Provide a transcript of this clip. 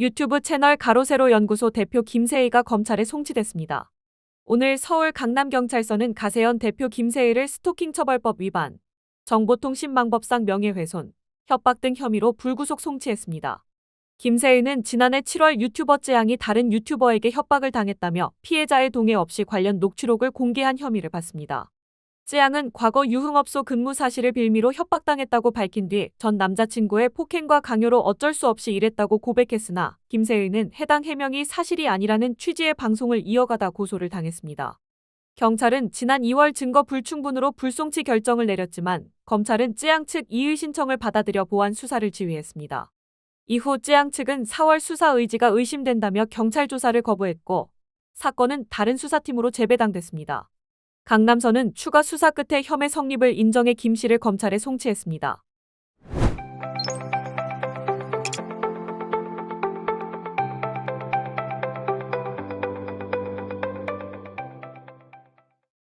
유튜브 채널 가로세로 연구소 대표 김세희가 검찰에 송치됐습니다. 오늘 서울 강남경찰서는 가세연 대표 김세희를 스토킹 처벌법 위반, 정보통신망법상 명예훼손, 협박 등 혐의로 불구속 송치했습니다. 김세희는 지난해 7월 유튜버 쯔양이 다른 유튜버에게 협박을 당했다며 피해자의 동의 없이 관련 녹취록을 공개한 혐의를 받습니다. 쯔양은 과거 유흥업소 근무 사실을 빌미로 협박당했다고 밝힌 뒤 전 남자친구의 폭행과 강요로 어쩔 수 없이 일했다고 고백했으나 김세희는 해당 해명이 사실이 아니라는 취지의 방송을 이어가다 고소를 당했습니다. 경찰은 지난 2월 증거 불충분으로 불송치 결정을 내렸지만 검찰은 쯔양 측 이의 신청을 받아들여 보완 수사를 지휘했습니다. 이후 쯔양 측은 4월 수사 의지가 의심된다며 경찰 조사를 거부했고 사건은 다른 수사팀으로 재배당됐습니다. 강남서는 추가 수사 끝에 혐의 성립을 인정해 김 씨를 검찰에 송치했습니다.